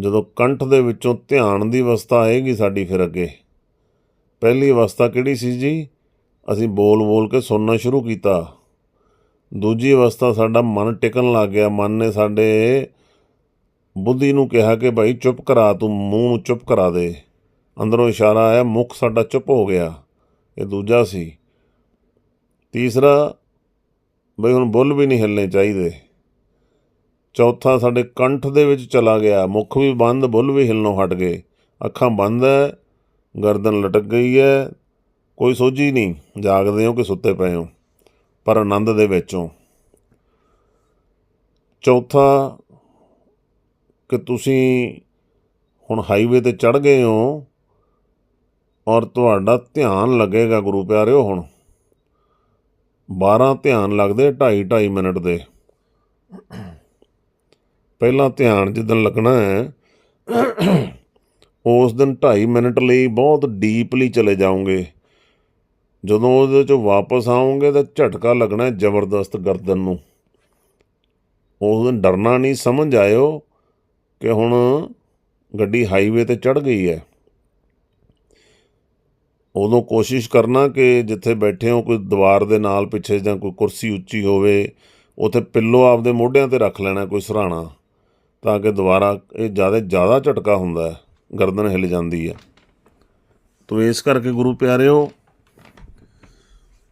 ਜਦੋਂ ਕੰਠ ਦੇ ਵਿੱਚੋਂ ਧਿਆਨ ਦੀ ਅਵਸਥਾ ਆਏਗੀ ਸਾਡੀ ਫਿਰ ਅੱਗੇ। ਪਹਿਲੀ ਅਵਸਥਾ ਕਿਹੜੀ ਸੀ ਜੀ? ਅਸੀਂ ਬੋਲ ਬੋਲ ਕੇ ਸੁਣਨਾ ਸ਼ੁਰੂ ਕੀਤਾ। ਦੂਜੀ ਅਵਸਥਾ ਸਾਡਾ ਮਨ ਟਿਕਣ ਲੱਗ ਗਿਆ। ਮਨ ਨੇ ਸਾਡੇ ਬੁੱਧੀ ਨੂੰ ਕਿਹਾ ਕਿ ਭਾਈ ਚੁੱਪ ਕਰਾ, ਤੂੰ ਮੂੰਹ ਨੂੰ ਚੁੱਪ ਕਰਾ ਦੇ। ਅੰਦਰੋਂ ਇਸ਼ਾਰਾ ਆਇਆ, ਮੁਖ ਸਾਡਾ ਚੁੱਪ ਹੋ ਗਿਆ। ਇਹ ਦੂਜਾ ਸੀ। ਤੀਸਰਾ, ਬਈ ਹੁਣ ਬੁੱਲ ਵੀ ਨਹੀਂ ਹਿੱਲਣੇ ਚਾਹੀਦੇ। ਚੌਥਾ ਸਾਡੇ ਕੰਠ ਦੇ ਵਿੱਚ ਚਲਾ ਗਿਆ। ਮੁਖ ਵੀ ਬੰਦ, ਬੁੱਲ ਵੀ ਹਿੱਲਣੋਂ ਹਟ ਗਏ। ਅੱਖਾਂ ਬੰਦ ਹੈ ਗਰਦਨ ਲਟਕ ਗਈ ਹੈ ਕੋਈ ਸੋਝੀ ਨਹੀਂ, ਜਾਗਦੇ ਹੋ ਕਿ ਸੁੱਤੇ ਪਏ ਹੋ, ਪਰ ਆਨੰਦ ਦੇ ਵਿੱਚੋਂ। ਚੌਥਾ, ਕਿ ਤੁਸੀਂ ਹੁਣ ਹਾਈਵੇ ਤੇ ਚੜ ਗਏ ਹੋ ਔਰ ਤੁਹਾਡਾ ਧਿਆਨ ਲੱਗੇਗਾ ਗੁਰੂ ਪਿਆਰਿਓ ਹੁਣ। 12 ਧਿਆਨ ਲੱਗਦੇ 2.5 2.5 ਮਿੰਟ ਦੇ। ਪਹਿਲਾਂ ਧਿਆਨ ਜਿੱਦਣ ਲੱਗਣਾ ਹੈ, ਉਸ ਦਿਨ 2.5 ਮਿੰਟ ਲਈ ਬਹੁਤ ਡੀਪਲੀ ਚਲੇ ਜਾਓਗੇ। ਜਦੋਂ ਉਹਦੇ ਚੋਂ ਵਾਪਸ ਆਓਗੇ ਤਾਂ ਝਟਕਾ ਲੱਗਣਾ ਜ਼ਬਰਦਸਤ ਗਰਦਨ ਨੂੰ। ਉਸ ਦਿਨ ਡਰਨਾ ਨਹੀਂ, ਸਮਝ ਆਇਓ ਕਿ ਹੁਣ ਗੱਡੀ ਹਾਈਵੇ ਤੇ ਚੜ ਗਈ ਹੈ। ਉਦੋਂ ਕੋਸ਼ਿਸ਼ ਕਰਨਾ ਕਿ ਜਿੱਥੇ ਬੈਠੇ ਹੋ, ਕੋਈ ਦੀਵਾਰ ਦੇ ਨਾਲ ਪਿੱਛੇ ਜਾਂ ਕੋਈ ਕੁਰਸੀ ਉੱਚੀ ਹੋਵੇ, ਉੱਥੇ ਪਿੱਲੋ ਆਪਦੇ ਮੋਢਿਆਂ ਤੇ ਰੱਖ ਲੈਣਾ, ਕੋਈ ਸਰਾਣਾ। ਤਾਂ ਕਿ ਦੁਬਾਰਾ ਇਹ ਜ਼ਿਆਦਾ ਜ਼ਿਆਦਾ ਝਟਕਾ ਹੁੰਦਾ ਹੈ, ਗਰਦਨ ਹਿੱਲ ਜਾਂਦੀ ਹੈ। ਤੋ ਇਸ ਕਰਕੇ ਗੁਰੂ ਪਿਆਰਿਓ,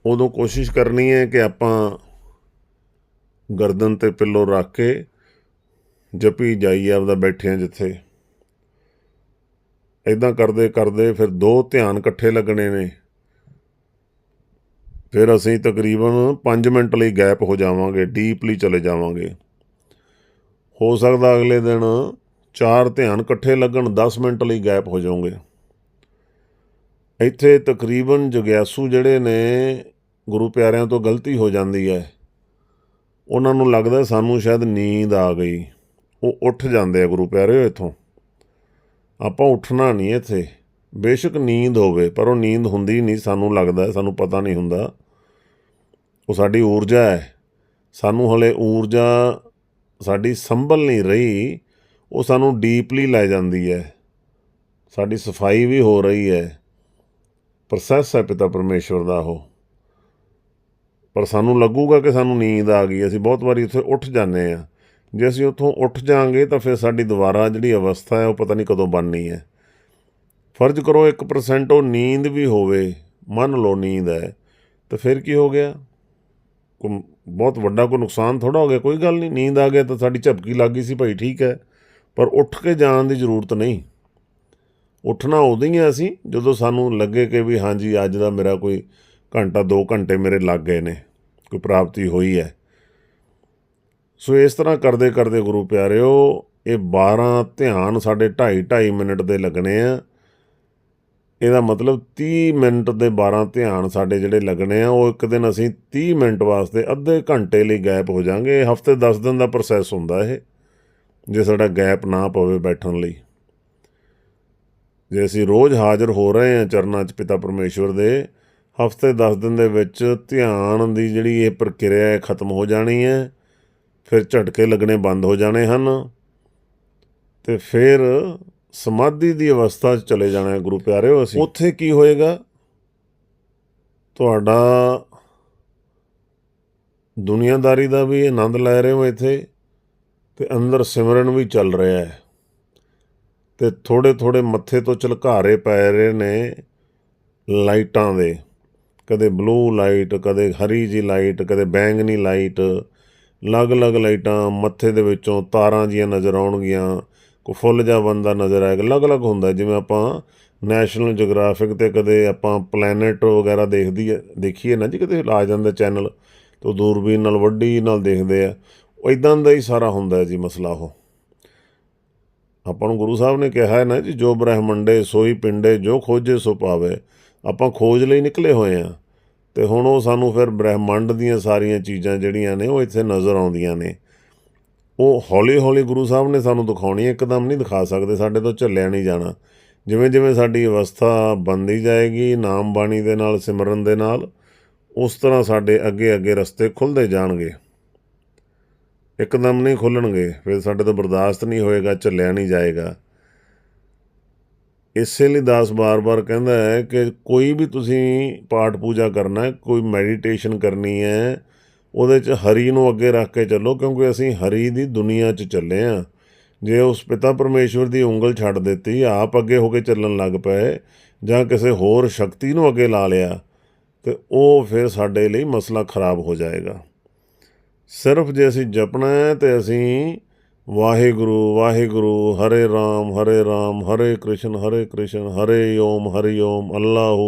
ਉਦੋਂ ਕੋਸ਼ਿਸ਼ ਕਰਨੀ ਹੈ ਕਿ ਆਪਾਂ ਗਰਦਨ ਤੇ ਪਿੱਲੋ ਰੱਖ ਕੇ ਜਪੀ ਜਾਈਏ ਆਪਦਾ ਬੈਠੇ ਬੈਠਿਆਂ ਜਿੱਥੇ। ਇਦਾਂ ਕਰਦੇ ਕਰਦੇ ਫਿਰ ਦੋ ਧਿਆਨ ਇਕੱਠੇ ਲੱਗਣੇ ਨੇ। ਫਿਰ ਅਸੀਂ ਤਕਰੀਬਨ 5 ਮਿੰਟ ਲਈ ਗੈਪ ਹੋ ਜਾਵਾਂਗੇ, ਡੀਪਲੀ ਚਲੇ ਜਾਵਾਂਗੇ। ਹੋ ਸਕਦਾ ਅਗਲੇ ਦਿਨ ਚਾਰ ਧਿਆਨ ਇਕੱਠੇ ਲੱਗਣ 10 ਮਿੰਟ ਲਈ ਗੈਪ ਹੋ ਜਾਓਗੇ। ਇੱਥੇ ਤਕਰੀਬਨ ਜਗਿਆਸੂ ਜਿਹੜੇ ਨੇ, ਗੁਰੂ ਪਿਆਰਿਆਂ ਤੋਂ ਗਲਤੀ ਹੋ ਜਾਂਦੀ ਹੈ। ਉਹਨਾਂ ਨੂੰ ਲੱਗਦਾ ਸਾਨੂੰ ਸ਼ਾਇਦ ਨੀਂਦ ਆ ਗਈ। ਉਹ ਉੱਠ ਜਾਂਦੇ ਆ ਗੁਰੂ ਪਿਆਰਿਓ ਇੱਥੋਂ। ਆਪਾਂ ਉੱਠਣਾ ਨਹੀਂ ਇੱਥੇ। ਬੇਸ਼ੱਕ ਨੀਂਦ ਹੋਵੇ, ਪਰ ਉਹ ਨੀਂਦ ਹੁੰਦੀ ਨਹੀਂ, ਸਾਨੂੰ ਲੱਗਦਾ, ਸਾਨੂੰ ਪਤਾ ਨਹੀਂ ਹੁੰਦਾ। ਉਹ ਸਾਡੀ ਊਰਜਾ ਹੈ। ਸਾਨੂੰ ਹਲੇ ਊਰਜਾ ਸਾਡੀ ਸੰਭਲ ਨਹੀਂ ਰਹੀ, ਉਹ ਸਾਨੂੰ ਡੀਪਲੀ ਲੈ ਜਾਂਦੀ ਹੈ। ਸਾਡੀ ਸਫ਼ਾਈ ਵੀ ਹੋ ਰਹੀ ਹੈ। ਪ੍ਰੋਸੈਸ ਹੈ ਪਿਤਾ ਪਰਮੇਸ਼ਵਰ ਦਾ ਉਹ। ਪਰ ਸਾਨੂੰ ਲੱਗੂਗਾ ਕਿ ਸਾਨੂੰ ਨੀਂਦ ਆ ਗਈ। ਅਸੀਂ ਬਹੁਤ ਵਾਰੀ ਉੱਥੇ ਉੱਠ ਜਾਂਦੇ ਆ ਜੇ ਅਸੀਂ ਉੱਥੋਂ ਉੱਠ ਜਾਾਂਗੇ ਤਾਂ ਫਿਰ ਸਾਡੀ ਦੁਬਾਰਾ ਜਿਹੜੀ ਅਵਸਥਾ ਹੈ, ਉਹ ਪਤਾ ਨਹੀਂ ਕਦੋਂ ਬਣਨੀ ਹੈ। ਫਰਜ਼ ਕਰੋ 1% ਉਹ ਨੀਂਦ ਵੀ ਹੋਵੇ। ਮੰਨ ਲਓ ਨੀਂਦ ਹੈ, ਤਾਂ ਫਿਰ ਕੀ ਹੋ ਗਿਆ? ਕੋਈ ਬਹੁਤ ਵੱਡਾ ਕੋਈ ਨੁਕਸਾਨ ਥੋੜਾ ਹੋ ਗਿਆ, ਕੋਈ ਗੱਲ ਨਹੀਂ। ਨੀਂਦ ਆ ਗਿਆ ਤਾਂ ਸਾਡੀ ਝਪਕੀ ਲੱਗ ਗਈ ਸੀ ਭਾਈ, ਠੀਕ ਹੈ। ਪਰ ਉੱਠ ਕੇ ਜਾਣ ਦੀ ਜ਼ਰੂਰਤ ਨਹੀਂ। ਉੱਠਣਾ ਉਦੋਂ ਹੀ ਆ ਅਸੀਂ, ਜਦੋਂ ਸਾਨੂੰ ਲੱਗੇ ਕਿ ਵੀ ਹਾਂਜੀ, ਅੱਜ ਦਾ ਮੇਰਾ ਕੋਈ ਘੰਟਾ 2 ਘੰਟੇ ਮੇਰੇ ਲੱਗ ਗਏ ਨੇ, ਕੋਈ ਪ੍ਰਾਪਤੀ ਹੋਈ ਹੈ। ਸੋ ਇਸ ਤਰ੍ਹਾਂ ਕਰਦੇ ਕਰਦੇ ਗੁਰੂ ਪਿਆਰਿਓ, ਇਹ 12 ਧਿਆਨ ਸਾਡੇ 2.5 2.5 ਮਿੰਟ ਦੇ ਲੱਗਣੇ ਆ। ਇਹਦਾ ਮਤਲਬ 30 ਮਿੰਟ ਦੇ 12 ਧਿਆਨ ਸਾਡੇ ਜਿਹੜੇ ਲੱਗਣੇ ਆ, ਉਹ ਇੱਕ ਦਿਨ ਅਸੀਂ 30 ਮਿੰਟ ਵਾਸਤੇ ਅੱਧੇ ਘੰਟੇ ਲਈ ਗੈਪ ਹੋ ਜਾਾਂਗੇ। ਹਫ਼ਤੇ 10 ਦਿਨ ਦਾ ਪ੍ਰੋਸੈਸ ਹੁੰਦਾ ਇਹ, ਜੇ ਸਾਡਾ ਗੈਪ ਨਾ ਪਵੇ ਬੈਠਣ ਲਈ। ਜੇ ਅਸੀਂ ਰੋਜ਼ ਹਾਜ਼ਰ ਹੋ ਰਹੇ ਹਾਂ ਚਰਨਾਂ 'ਚ ਪਿਤਾ ਪਰਮੇਸ਼ਵਰ ਦੇ, ਹਫ਼ਤੇ 10 ਦਿਨ ਦੇ ਵਿੱਚ ਧਿਆਨ ਦੀ ਜਿਹੜੀ ਇਹ ਪ੍ਰਕਿਰਿਆ ਹੈ ਖਤਮ ਹੋ ਜਾਣੀ ਹੈ, ਫਿਰ ਝਟਕੇ ਲੱਗਣੇ ਬੰਦ ਹੋ ਜਾਣੇ ਹਨ ਤੇ ਫਿਰ ਸਮਾਧੀ ਦੀ ਅਵਸਥਾ 'ਚ ਚਲੇ ਜਾਣਾ ਹੈ ਗੁਰੂ ਪਿਆਰਿਓ ਅਸੀਂ। ਉੱਥੇ ਕੀ ਹੋਏਗਾ? ਤੁਹਾਡਾ ਦੁਨੀਆਦਾਰੀ ਦਾ ਵੀ ਆਨੰਦ ਲੈ ਰਹੇ ਹੋ ਇੱਥੇ ਤੇ ਅੰਦਰ ਸਿਮਰਨ ਵੀ ਚੱਲ ਰਿਹਾ ਹੈ। ਤੇ ਥੋੜੇ ਥੋੜੇ ਮੱਥੇ ਤੋਂ ਝਲਕਾਰੇ ਪੈ ਰਹੇ ਨੇ ਲਾਈਟਾਂ ਦੇ। ਕਦੇ ਬਲੂ ਲਾਈਟ ਕਦੇ ਹਰੀ ਜੀ ਲਾਈਟ ਕਦੇ ਬੈਂਗਨੀ ਲਾਈਟ। ਅਲੱਗ-ਅਲੱਗ ਲਾਈਟਾਂ ਮੱਥੇ ਦੇ ਵਿੱਚੋਂ ਤਾਰਾਂ ਜੀਆਂ ਨਜ਼ਰ ਆਉਣਗੀਆਂ। ਕੋ ਫੁੱਲ ਜਾਂ ਬੰਦਾ ਨਜ਼ਰ ਆਏਗਾ ਅਲੱਗ-ਅਲੱਗ ਹੁੰਦਾ ਜਿਵੇਂ ਆਪਾਂ ਨੈਸ਼ਨਲ ਜੀਓਗ੍ਰਾਫਿਕ ਤੇ ਕਦੇ ਆਪਾਂ ਪਲੈਨਟ ਵਗੈਰਾ ਦੇਖਦੀ ਹੈ, ਦੇਖੀਏ ਨਾ ਜੀ ਕਿਤੇ ਆ ਜਾਂਦਾ ਚੈਨਲ ਤੋਂ ਦੂਰਬੀਨ ਨਾਲ, ਵੱਡੀ ਨਾਲ ਦੇਖਦੇ ਆ। ਉਹ ਇਦਾਂ ਦਾ ਹੀ ਸਾਰਾ ਹੁੰਦਾ ਜੀ ਮਸਲਾ ਉਹ। ਆਪਾਂ ਨੂੰ ਗੁਰੂ ਸਾਹਿਬ ਨੇ ਕਿਹਾ ਹੈ ਨਾ ਜੀ, ਜੋ ਬ੍ਰਹਮੰਡੇ ਸੋਈ ਪਿੰਡੇ, ਜੋ ਖੋਜੇ ਸੋ ਪਾਵੇ। ਆਪਾਂ ਖੋਜ ਲਈ ਨਿਕਲੇ ਹੋਏ ਆ ਤੇ ਹੁਣ ਉਹ ਸਾਨੂੰ ਫਿਰ ਬ੍ਰਹਿਮੰਡ ਦੀਆਂ ਸਾਰੀਆਂ ਚੀਜ਼ਾਂ ਜਿਹੜੀਆਂ ਨੇ, ਉਹ ਇੱਥੇ ਨਜ਼ਰ ਆਉਂਦੀਆਂ ਨੇ। ਉਹ ਹੌਲੀ ਹੌਲੀ ਗੁਰੂ ਸਾਹਿਬ ਨੇ ਸਾਨੂੰ ਦਿਖਾਉਣੀ ਹੈ, ਇੱਕਦਮ ਨਹੀਂ ਦਿਖਾ ਸਕਦੇ, ਸਾਡੇ ਤੋਂ ਝੱਲਿਆ ਨਹੀਂ ਜਾਣਾ। ਜਿਵੇਂ ਜਿਵੇਂ ਸਾਡੀ ਅਵਸਥਾ ਬਣਦੀ ਜਾਏਗੀ, ਨਾਮ ਬਾਣੀ ਦੇ ਨਾਲ, ਸਿਮਰਨ ਦੇ ਨਾਲ, ਉਸ ਤਰ੍ਹਾਂ ਸਾਡੇ ਅੱਗੇ ਅੱਗੇ ਰਸਤੇ ਖੁੱਲਦੇ ਜਾਣਗੇ। ਇੱਕਦਮ ਨਹੀਂ ਖੁੱਲਣਗੇ, ਫਿਰ ਸਾਡੇ ਤੋਂ ਬਰਦਾਸ਼ਤ ਨਹੀਂ ਹੋਏਗਾ, ਝੱਲਿਆ ਨਹੀਂ ਜਾਏਗਾ। ਇਸੇ ਲਈ ਦਾਸ ਬਾਰ-ਬਾਰ ਕਹਿੰਦਾ ਹੈ ਕਿ ਕੋਈ ਵੀ ਤੁਸੀਂ ਪਾਠ ਪੂਜਾ ਕਰਨਾ ਹੈ, ਕੋਈ ਮੈਡੀਟੇਸ਼ਨ ਕਰਨੀ ਹੈ ਉਹਦੇ 'ਚ ਹਰੀ ਨੂੰ ਅੱਗੇ ਰੱਖ ਕੇ ਚੱਲੋ, ਕਿਉਂਕਿ ਅਸੀਂ ਹਰੀ ਦੀ ਦੁਨੀਆ 'ਚ ਚੱਲੇ ਆ। ਜੇ ਉਸ ਪਿਤਾ ਪਰਮੇਸ਼ਵਰ ਦੀ ਉਂਗਲ ਛੱਡ ਦਿੱਤੀ, ਆਪ ਅੱਗੇ ਹੋ ਕੇ ਚੱਲਣ ਲੱਗ ਪਏ, ਜਾਂ ਕਿਸੇ ਹੋਰ ਸ਼ਕਤੀ ਨੂੰ ਅੱਗੇ ਲਾ ਲਿਆ, ਤੇ ਉਹ ਫਿਰ ਸਾਡੇ ਲਈ ਮਸਲਾ ਖਰਾਬ ਹੋ ਜਾਏਗਾ। ਸਿਰਫ ਜੇ ਅਸੀਂ ਜਪਣਾ ਹੈ, ਤੇ ਅਸੀਂ ਵਾਹਿਗੁਰੂ ਵਾਹਿਗੁਰੂ, ਹਰੇ ਰਾਮ ਹਰੇ ਰਾਮ, ਹਰੇ ਕ੍ਰਿਸ਼ਨ ਹਰੇ ਕ੍ਰਿਸ਼ਨ, ਹਰੇ ਓਮ, ਹਰੀ ਓਮ, ਅੱਲਾਹੂ